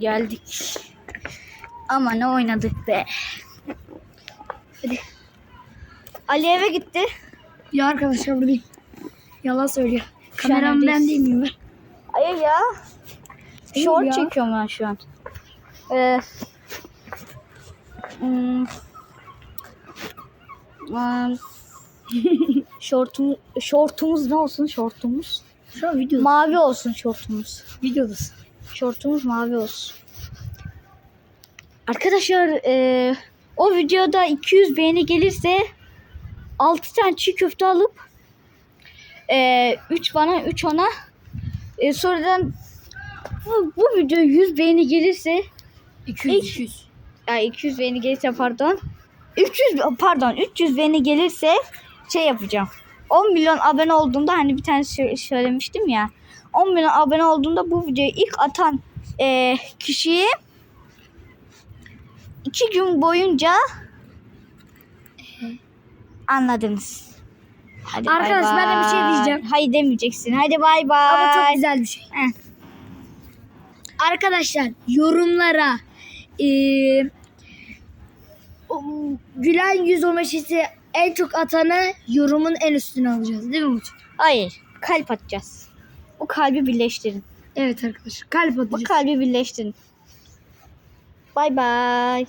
Geldik. Ama ne oynadık be. Hadi. Ali eve gitti. Ya arkadaşlar buradayım. Yalan söylüyor. Kameram ben değil miyim? Hayır ya. Short ya. çekiyorum ben şu an. Ee, hmm, um, şortumuz, şortumuz ne olsun şortumuz? Şu an video, Mavi olsun şortumuz. videodasın. Şortumuz mavi olsun. Arkadaşlar e, o videoda 200 beğeni gelirse 6 tane çiğ köfte alıp 3 bana 3 ona e, sonradan bu, bu video 100 beğeni gelirse 200, İlk- 200. ya 200 beğeni gelirse pardon 300 pardon 300 beğeni gelirse şey yapacağım. 10 milyon abone olduğunda hani bir tane sö- söylemiştim ya. 10 milyon abone olduğunda bu videoyu ilk atan e, kişiyi 2 gün boyunca anladınız. Hadi bay Arkadaş, ben de bir şey bay. diyeceğim. Hayır demeyeceksin. Hadi bay bay. Ama çok güzel bir şey. Heh. Arkadaşlar yorumlara o gülen yüz emoşisi en çok atanı yorumun en üstüne alacağız değil mi Umut? Hayır. Kalp atacağız. O kalbi birleştirin. Evet arkadaşlar kalp atacağız. kalbi birleştirin. Bay bay.